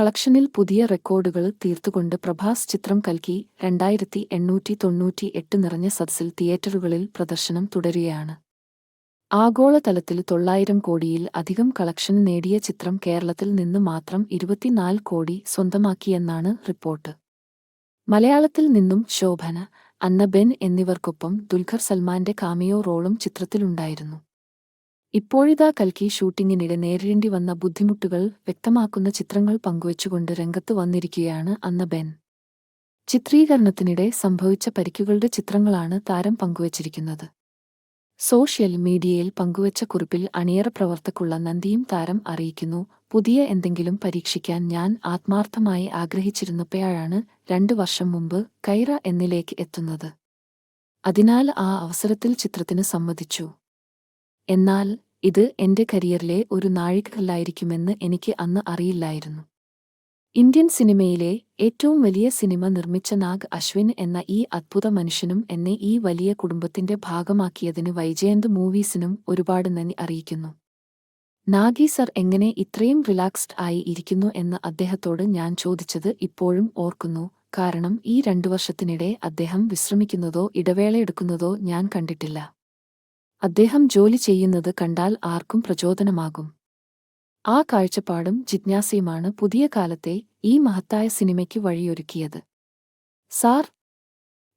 കളക്ഷനിൽ പുതിയ റെക്കോർഡുകൾ തീർത്തുകൊണ്ട് പ്രഭാസ് ചിത്രം കൽക്കി രണ്ടായിരത്തി എണ്ണൂറ്റി തൊണ്ണൂറ്റി എട്ട് നിറഞ്ഞ സദസ്സിൽ തിയേറ്ററുകളിൽ പ്രദർശനം തുടരുകയാണ്. ആഗോളതലത്തിൽ തൊള്ളായിരം കോടിയിൽ അധികം കളക്ഷൻ നേടിയ ചിത്രം കേരളത്തിൽ നിന്ന് മാത്രം ഇരുപത്തിനാല് കോടി സ്വന്തമാക്കിയെന്നാണ് റിപ്പോർട്ട്. മലയാളത്തിൽ നിന്നും ശോഭന അന്നബെൻ എന്നിവർക്കൊപ്പം ദുൽഖർ സൽമാന്റെ കാമിയോ റോളും ചിത്രത്തിലുണ്ടായിരുന്നു. ഇപ്പോഴിതാ കൽക്കി ഷൂട്ടിങ്ങിനിടെ നേരിടേണ്ടി വന്ന ബുദ്ധിമുട്ടുകൾ വ്യക്തമാക്കുന്ന ചിത്രങ്ങൾ പങ്കുവച്ചുകൊണ്ട് രംഗത്ത് വന്നിരിക്കുകയാണ് അന്ന ബെൻ. ചിത്രീകരണത്തിനിടെ സംഭവിച്ച പരിക്കുകളുടെ ചിത്രങ്ങളാണ് താരം പങ്കുവച്ചിരിക്കുന്നത്. സോഷ്യൽ മീഡിയയിൽ പങ്കുവച്ച കുറിപ്പിൽ അണിയറ പ്രവർത്തക്കുള്ള നന്ദിയും താരം അറിയിക്കുന്നു പുതിയ എന്തെങ്കിലും പരീക്ഷിക്കാൻ ഞാൻ ആത്മാർത്ഥമായി ആഗ്രഹിച്ചിരുന്നപ്പോഴാണ് രണ്ടു വർഷം മുമ്പ് കൈറ എന്നിലേക്ക് എത്തുന്നത്. അതിനാൽ ആ അവസരത്തിൽ ചിത്രത്തിന് സമ്മതിച്ചു. എന്നാൽ ഇത് എന്റെ കരിയറിലെ ഒരു നാഴികക്കല്ലായിരിക്കുമെന്ന് എനിക്ക് അന്ന് അറിയില്ലായിരുന്നു. ഇന്ത്യൻ സിനിമയിലെ ഏറ്റവും വലിയ സിനിമ നിർമ്മിച്ച നാഗ് അശ്വിൻ എന്ന ഈ അത്ഭുത മനുഷ്യനും എന്നെ ഈ വലിയ കുടുംബത്തിന്റെ ഭാഗമാക്കിയതിന് വൈജയന്ത് മൂവീസിനും ഒരുപാട് നന്ദി അറിയിക്കുന്നു. നാഗി സർ എങ്ങനെ ഇത്രയും റിലാക്സ്ഡ് ആയി ഇരിക്കുന്നു എന്ന് അദ്ദേഹത്തോട് ഞാൻ ചോദിച്ചത് ഇപ്പോഴും ഓർക്കുന്നു കാരണം ഈ രണ്ടു വർഷത്തിനിടെ അദ്ദേഹം വിശ്രമിക്കുന്നതോ ഇടവേളയെടുക്കുന്നതോ ഞാൻ കണ്ടിട്ടില്ല. അദ്ദേഹം ജോലി ചെയ്യുന്നത് കണ്ടാൽ ആർക്കും പ്രചോദനമാകും. ആ കാഴ്ചപ്പാടും ജിജ്ഞാസയുമാണ് പുതിയ കാലത്തെ ഈ മഹത്തായ സിനിമയ്ക്ക് വഴിയൊരുക്കിയത്. സാർ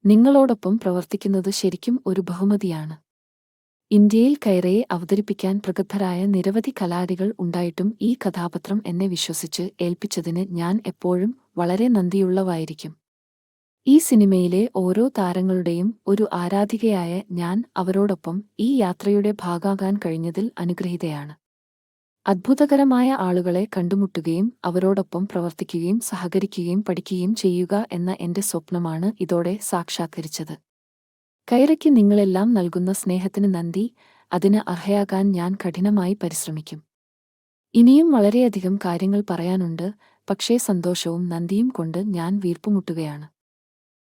നിങ്ങളോടൊപ്പം പ്രവർത്തിക്കുന്നത് ശരിക്കും ഒരു ബഹുമതിയാണ്. ഇന്ത്യയിൽ കയറയെ അവതരിപ്പിക്കാൻ പ്രഗത്ഭരായ നിരവധി കലാകാരികൾ ഉണ്ടായിട്ടും ഈ കഥാപാത്രം എന്നെ വിശ്വസിച്ച് ഏൽപ്പിച്ചതിന് ഞാൻ എപ്പോഴും വളരെ നന്ദിയുള്ളവായിരിക്കും ഈ സിനിമയിലെ ഓരോ താരങ്ങളുടെയും ഒരു ആരാധികയായ ഞാൻ അവരോടൊപ്പം ഈ യാത്രയുടെ ഭാഗാകാൻ കഴിഞ്ഞതിൽ അനുഗ്രഹീതയാണ്. അദ്ഭുതകരമായ ആളുകളെ കണ്ടുമുട്ടുകയും അവരോടൊപ്പം പ്രവർത്തിക്കുകയും സഹകരിക്കുകയും പഠിക്കുകയും ചെയ്യുക എന്ന എന്റെ സ്വപ്നമാണ് ഇതോടെ സാക്ഷാത്കരിച്ചത്. കൈറയ്ക്ക് നിങ്ങളെല്ലാം നൽകുന്ന സ്നേഹത്തിന് നന്ദി അതിന് അർഹയാകാൻ ഞാൻ കഠിനമായി പരിശ്രമിക്കും. ഇനിയും വളരെയധികം കാര്യങ്ങൾ പറയാനുണ്ട് പക്ഷേ സന്തോഷവും നന്ദിയും കൊണ്ട് ഞാൻ വീർപ്പുമുട്ടുകയാണ്.